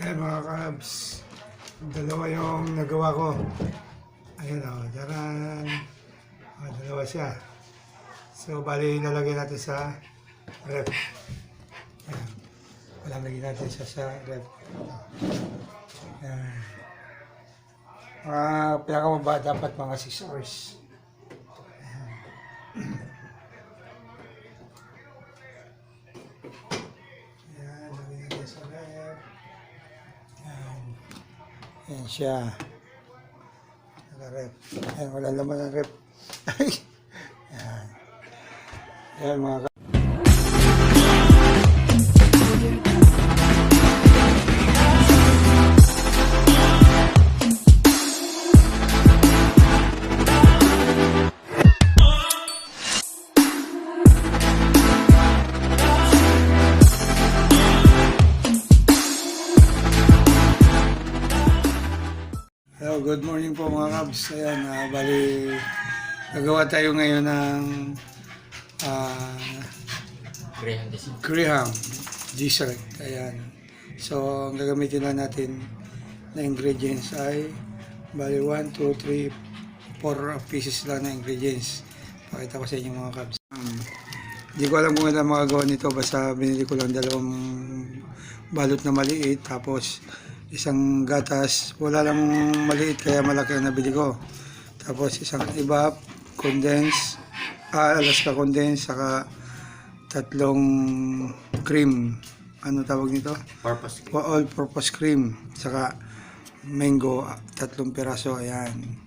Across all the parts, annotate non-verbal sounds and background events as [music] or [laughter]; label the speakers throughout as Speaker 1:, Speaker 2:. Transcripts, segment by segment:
Speaker 1: Ayan mga kabs. Dalawa yung nagawa ko. Ayan o, daran. O, dalawa siya. So, bali ilalagay natin sa ref. Ayan. Palamagin natin siya sa ref. Ayan. Mga pinakamaba dapat mga 6 hours. Siya. Naka-rep. Ayan, wala laman ng rep. [laughs] Ayan. Ayan mga mga kabs. Ayan, ah, bali, nagawa tayo ngayon ng ah,
Speaker 2: Graham
Speaker 1: dessert. Ayan. So, ang gagamitin lang natin na ingredients ay bali 1, 2, 3, 4 pieces lang na ingredients. Pakita ko sa inyo mga kabs. Um, Hindi ko alam kung ano magagawa nito. Basta binili ko lang dalawang balot na maliit. Tapos isang gatas. Wala lang maliit kaya malaki ang nabili ko. Tapos isang iba, condense, ah, Alaska condense, saka tatlong cream. Ano tawag nito?
Speaker 2: Purpose.
Speaker 1: All-purpose cream. Saka mango, ah, tatlong piraso. Ayan.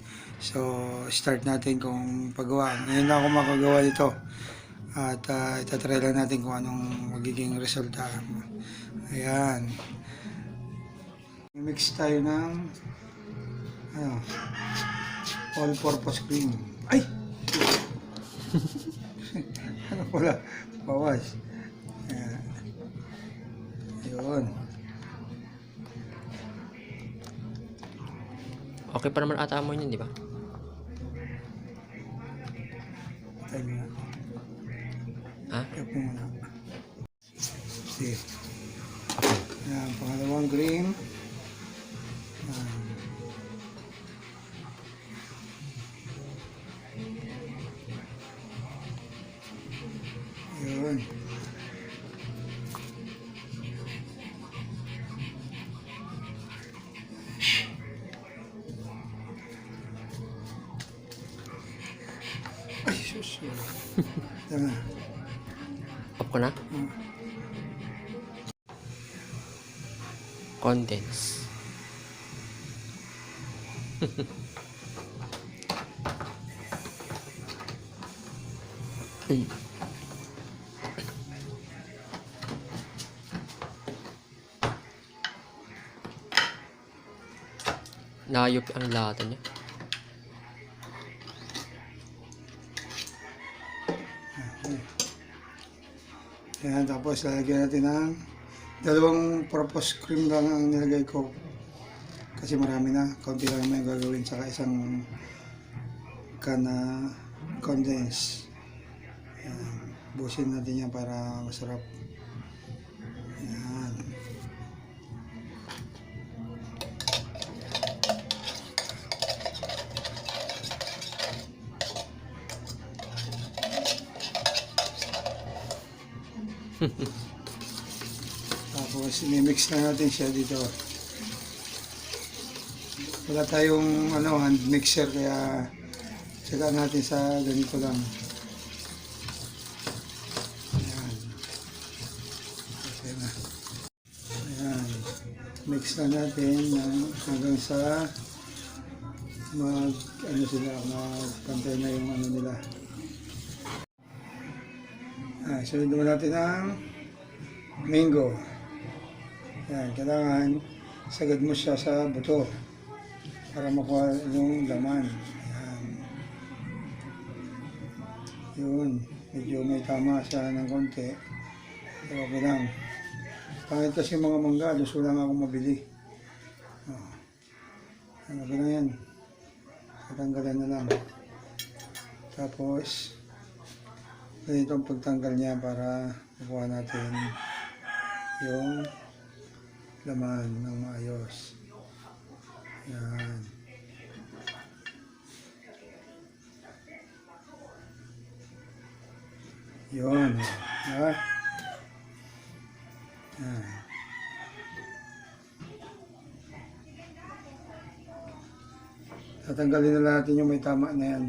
Speaker 1: So, start natin kung paggawa. Ngayon lang ako makagawa nito. At uh, itatry lang natin kung anong magiging resulta. Ayan. Mix tayo ng ano, all-purpose cream. Ay! ano pala? Bawas. Ayan. Ayun.
Speaker 2: Okay pa naman ata mo yun, di ba?
Speaker 1: Tayo nga.
Speaker 2: Ha?
Speaker 1: Tap mo muna. Sige. Ayan, pangalawang green.
Speaker 2: Off ko na?
Speaker 1: Hmm.
Speaker 2: Condense. Hmm. Nayop ang lata niya.
Speaker 1: Ayan, tapos lalagyan natin ng dalawang purpose cream lang ang nilagay ko. Kasi marami na, konti lang yung gagawin, saka isang kana condense. Ayan, busin natin yan para masarap. [laughs] Tapos imimix na natin siya dito. Wala tayong ano, hand mixer kaya saka natin sa ganito lang. Ayan. Mix na natin ng- hanggang sa mag ano sila magpantay na yung ano nila. Ah, sunod naman natin ang mango. Yan, kailangan sagad mo siya sa buto para makuha yung laman. Yan. Yun, medyo may tama siya ng konti. Pero okay lang. Pangit kasi mga mangga, gusto lang ako mabili. Oh. Ano ba na yan? Tatanggalan na lang. Tapos, ganito ang pagtanggal niya para makuha natin yung laman ng maayos. Yan. Yun. Ha? Yan. Tatanggalin na natin yung may tama na yan.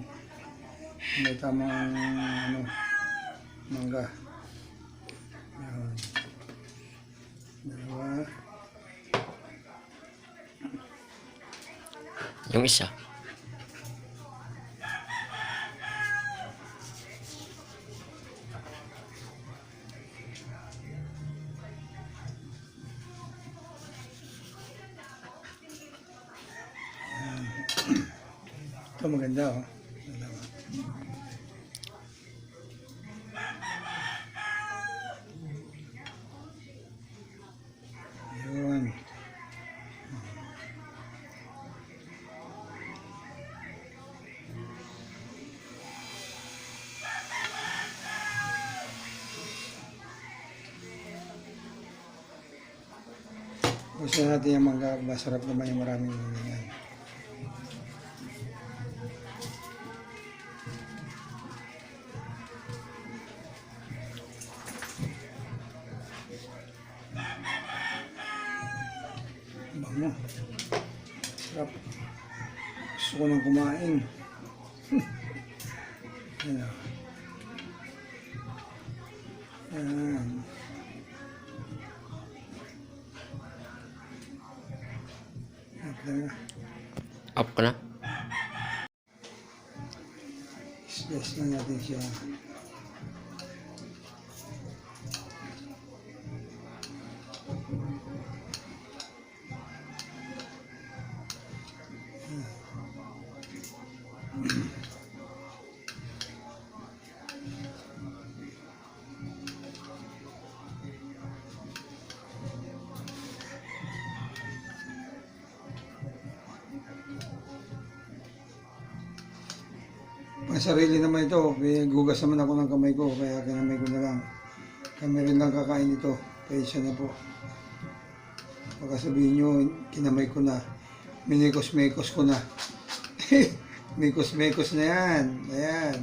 Speaker 1: May tamang ano, mangga. Yan. Dalawa.
Speaker 2: Yung isa.
Speaker 1: Gusto natin yung mangga, masarap naman yung maraming ganyan. Bango. Sarap. Gusto ko nang kumain. [laughs] Yan o.
Speaker 2: Up ko na.
Speaker 1: Slice na natin siya. Sarili naman ito, may gugas naman ako ng kamay ko, kaya kinamay ko na lang. Kami rin lang kakain ito, kaya siya na po. Baka sabihin nyo, kinamay ko na, minikos-mekos ko na. [laughs] Mikos-mekos na yan, ayan.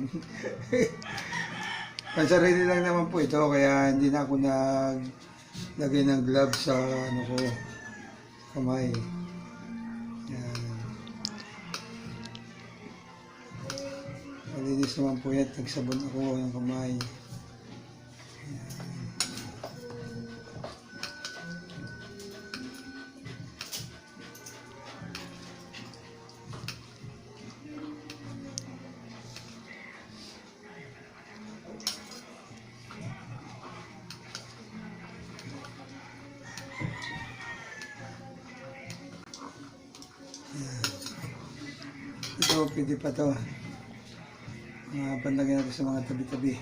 Speaker 1: [laughs] Pang sarili lang naman po ito, kaya hindi na ako naglagay ng gloves sa ano ko, kamay. Yan. Malinis naman po yan. Nagsabon ako ng kamay. Ito, pwede pa to. Mga pandagyan natin sa mga tabi-tabi.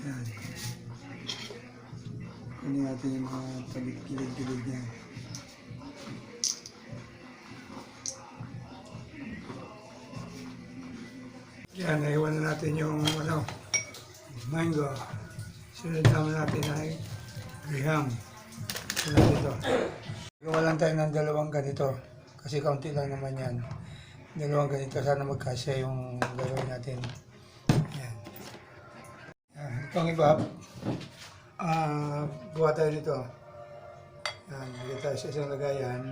Speaker 1: Yan. Kunin natin yung mga tabi-kilid-kilid niya. Yan, naiwan na natin yung ano, mango. Sunod naman natin ay graham. Sunod ito. Gawa lang tayo ng dalawang ganito. Kasi kaunti lang naman yan. Dalawang ganito. Sana magkasya yung gagawin natin. Yan. Yan. Itong iba, ah gawa tayo nito. Yan. Bigyan tayo sa isang lagayan.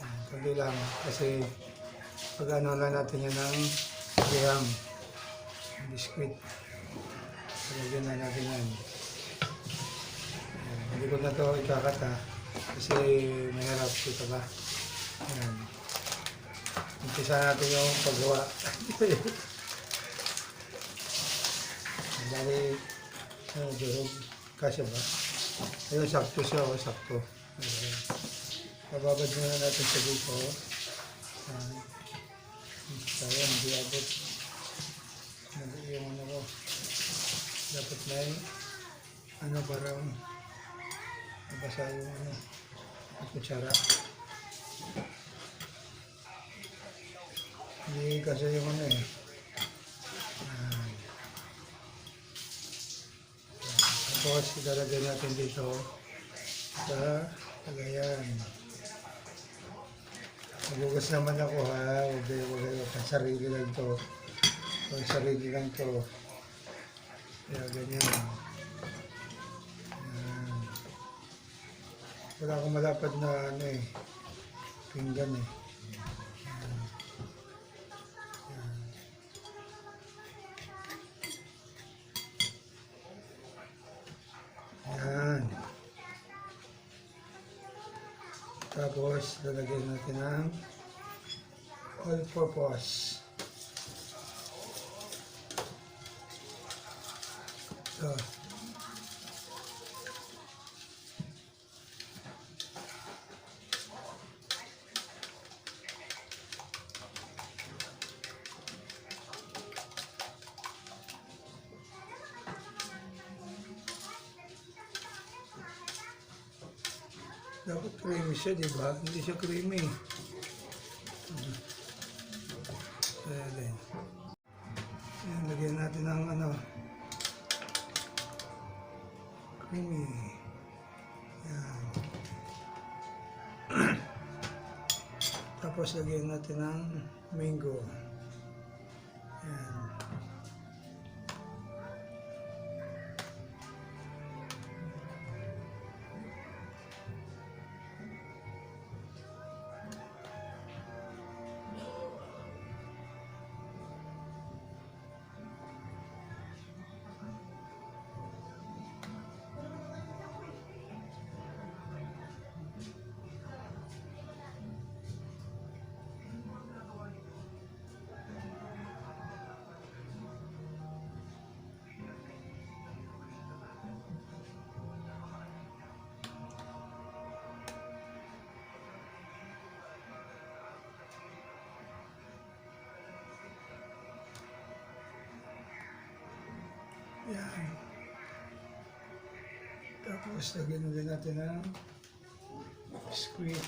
Speaker 1: Yan. Tuloy lang. Kasi pag ano lang natin yan ng gram. Biscuit. Lagyan na natin yan. Hindi ko na ito ikakata kasi mahirap ito ba. Ayan. Umpisa natin yung paggawa. [laughs] Dali, ano, durog. Kasya ba? Ayun, sakto siya o sakto. Ayan. Bababad muna natin sa dito. Ayan. Sayang, hindi abot. Hindi yung ano ko. Dapat may ano parang nabasa yung ano kutsara. Hindi kasi yung ano eh. Tapos ilalagay natin dito sa lagayan. Magugas naman ako ha. Huwag kayo, huwag kayo. Pansarili lang to. Pansarili lang to. Kaya ganyan. Yan. Wala akong malapad na ano eh. Pinggan eh. Tapos, lalagyan natin ng all-purpose. So, dapat creamy siya, di ba? Hindi siya creamy. Kaya din. Ayan, lagyan natin ng ano, creamy. Yan. [clears throat] Tapos lagyan natin ng mango. Yan. Tapos lagyan ulit natin ng squid.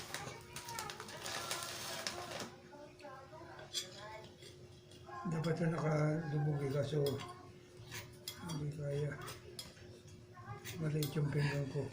Speaker 1: Dapat na nakalubog eh, kaso hindi kaya. Maliit yung pinggan ko.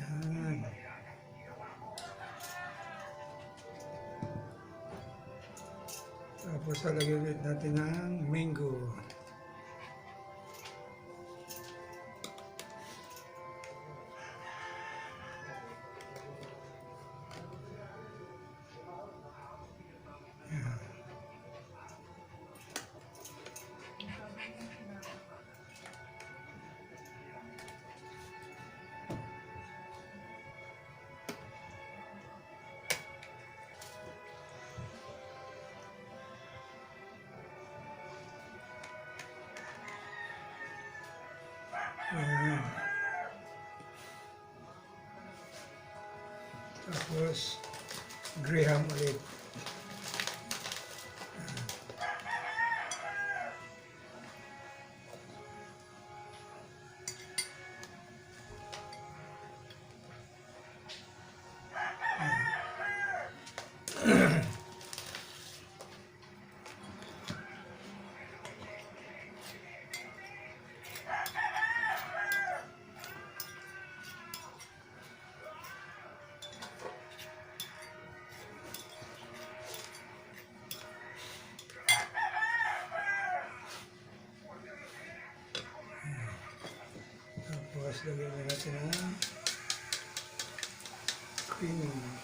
Speaker 1: Ayan. Tapos lalagyan natin ng mango. Tapos, graham ulit. Tapos lagyan na natin ng cream. Ayan.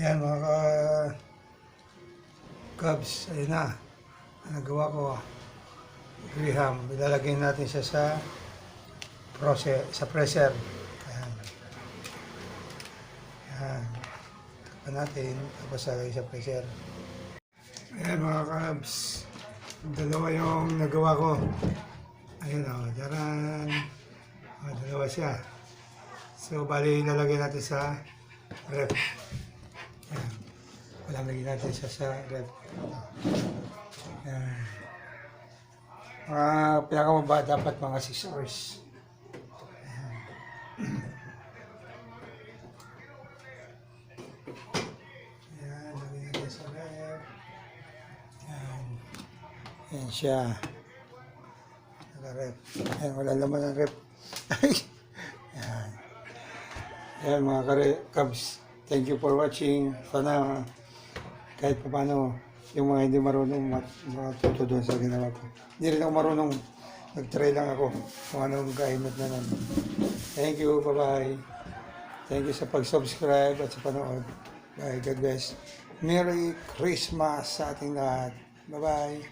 Speaker 1: Ayan mga ka Cubs, ayun na. Ang nagawa ko. Graham. Ilalagay natin siya sa prose, sa presser. Ayan. Ayan. Takpan natin. Tapos lagay sa presser. Ayan mga Cubs. Dalawa yung nagawa ko. Ayun o, oh, daran. O, dalawa siya. So, bali, ilalagay natin sa ref. Ayan. Ilalagay natin siya sa ref. Ayan. Mga pinakamaba dapat mga 6 hours. Ayan, lagay natin sa ref. Ayan. Ayan siya. Naka-rep. Ayan, wala naman ang rep. [laughs] Ayan. Ayan mga kare- Cubs. Thank you for watching. Sana kahit pa paano yung mga hindi marunong mat- matuto doon sa ginawa ko. Hindi rin ako marunong. Nag-try lang ako kung anong kainot na nun. Thank you. Bye-bye. Thank you sa pag-subscribe at sa panood. Bye. God bless. Merry Christmas sa ating lahat. Bye-bye.